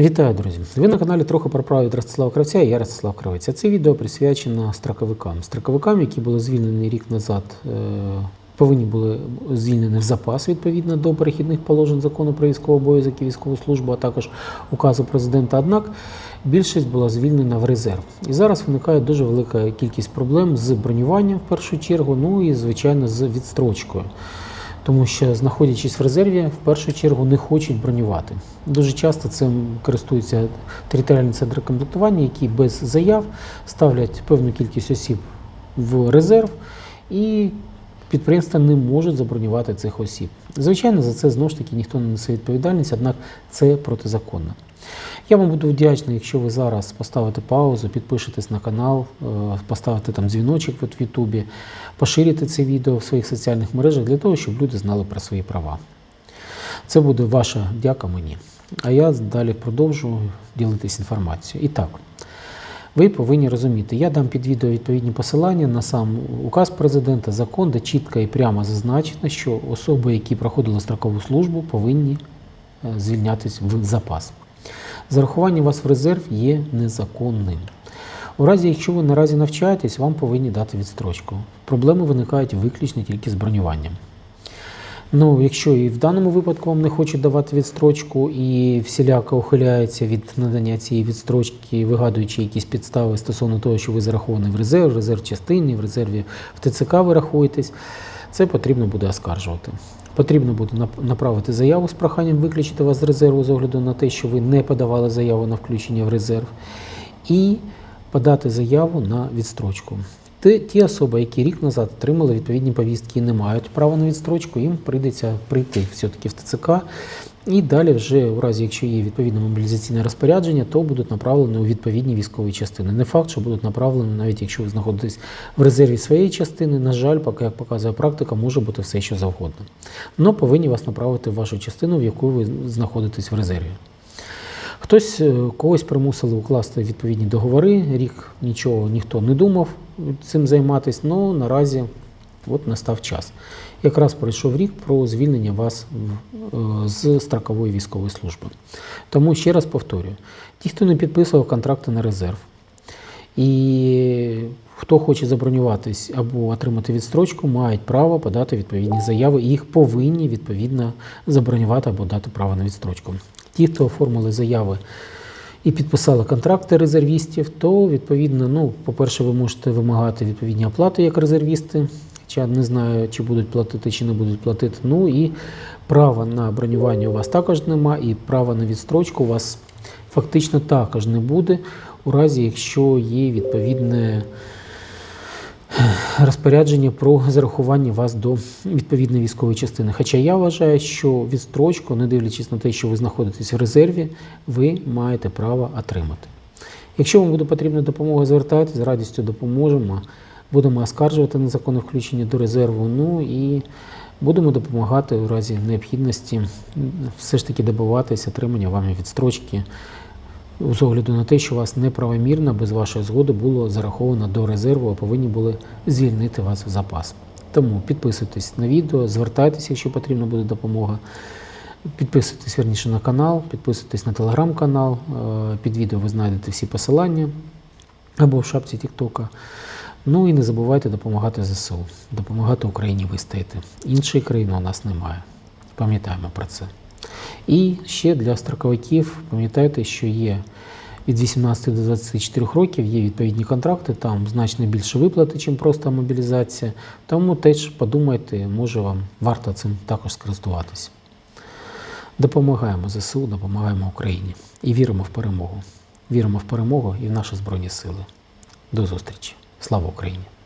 Вітаю, друзі! Ви на каналі трохи про право від Ростислава Кравця і я Ростислав Кравець. Це відео присвячено строковикам. Строковикам, які були звільнені рік назад, е, повинні були звільнені в запас відповідно до перехідних положень закону про військовий обов'язок і військову службу, а також указу президента. Однак більшість була звільнена в резерв. І зараз виникає дуже велика кількість проблем з бронюванням в першу чергу, ну і звичайно з відстрочкою. Тому що, знаходячись в резерві, в першу чергу не хочуть бронювати. Дуже часто цим користуються територіальні центри комплектування, які без заяв ставлять певну кількість осіб в резерв, і підприємства не можуть забронювати цих осіб. Звичайно, за це знову ж таки ніхто не несе відповідальність, однак це протизаконно. Я вам буду вдячний, якщо ви зараз поставите паузу, підпишетесь на канал, е, поставите там дзвіночок в Ютубі, поширите це відео в своїх соціальних мережах для того, щоб люди знали про свої права. Це буде ваша дяка мені. А я далі продовжу ділитись інформацією. І так, ви повинні розуміти, я дам під відео відповідні посилання на сам указ президента, закон, де чітко і прямо зазначено, що особи, які проходили строкову службу, повинні е, звільнятись в запас. Зарахування вас в резерв є незаконним. У разі, якщо ви наразі навчаєтесь, вам повинні дати відстрочку. Проблеми виникають виключно тільки з бронюванням. Ну, якщо і в даному випадку вам не хочуть давати відстрочку і всіляко ухиляється від надання цієї відстрочки, вигадуючи якісь підстави стосовно того, що ви зараховані в резерв, резерв частини, в резерві в ТЦК ви рахуєтесь, це потрібно буде оскаржувати. Потрібно буде направити заяву з проханням виключити вас з резерву з огляду на те, що ви не подавали заяву на включення в резерв, і подати заяву на відстрочку. Ті, особи, які рік назад отримали відповідні повістки і не мають права на відстрочку, їм прийдеться прийти все-таки в ТЦК. І далі, вже у разі, якщо є відповідне мобілізаційне розпорядження, то будуть направлені у відповідні військові частини. Не факт, що будуть направлені, навіть якщо ви знаходитесь в резерві своєї частини. На жаль, поки як показує практика, може бути все, що завгодно. Но повинні вас направити в вашу частину, в яку ви знаходитесь в резерві. Хтось е, когось примусили укласти відповідні договори. Рік нічого ніхто не думав цим займатися. але наразі от настав час. Якраз пройшов рік про звільнення вас е, з строкової військової служби. Тому ще раз повторюю: ті, хто не підписував контракти на резерв, і хто хоче забронюватись або отримати відстрочку, мають право подати відповідні заяви, і їх повинні відповідно забронювати або дати право на відстрочку. Ті, хто оформили заяви і підписали контракти резервістів, то відповідно, ну, по-перше, ви можете вимагати відповідні оплати як резервісти. Хоча не знаю, чи будуть платити, чи не будуть платити. Ну і права на бронювання у вас також нема, і права на відстрочку у вас фактично також не буде, у разі, якщо є відповідне розпорядження про зарахування вас до відповідної військової частини. Хоча я вважаю, що відстрочку, не дивлячись на те, що ви знаходитесь в резерві, ви маєте право отримати. Якщо вам буде потрібна допомога, звертайтесь, з радістю допоможемо. Будемо оскаржувати незаконне включення до резерву. Ну і будемо допомагати у разі необхідності все ж таки добиватися отримання вами відстрочки з огляду на те, що вас неправомірно без вашої згоди було зараховано до резерву, а повинні були звільнити вас в запас. Тому підписуйтесь на відео, звертайтеся, якщо потрібна буде допомога. Підписуйтесь верніше на канал, підписуйтесь на телеграм-канал. Е, Під відео ви знайдете всі посилання або в шапці Тіктока. Ну і не забувайте допомагати ЗСУ, допомагати Україні вистояти. Іншої країни у нас немає. Пам'ятаємо про це. І ще для строковиків пам'ятайте, що є від 18 до 24 років є відповідні контракти, там значно більше виплати, ніж просто мобілізація. Тому теж подумайте, може вам варто цим також скористуватися. Допомагаємо ЗСУ, допомагаємо Україні і віримо в перемогу. Віримо в перемогу і в наші Збройні Сили. До зустрічі. Слава Україні!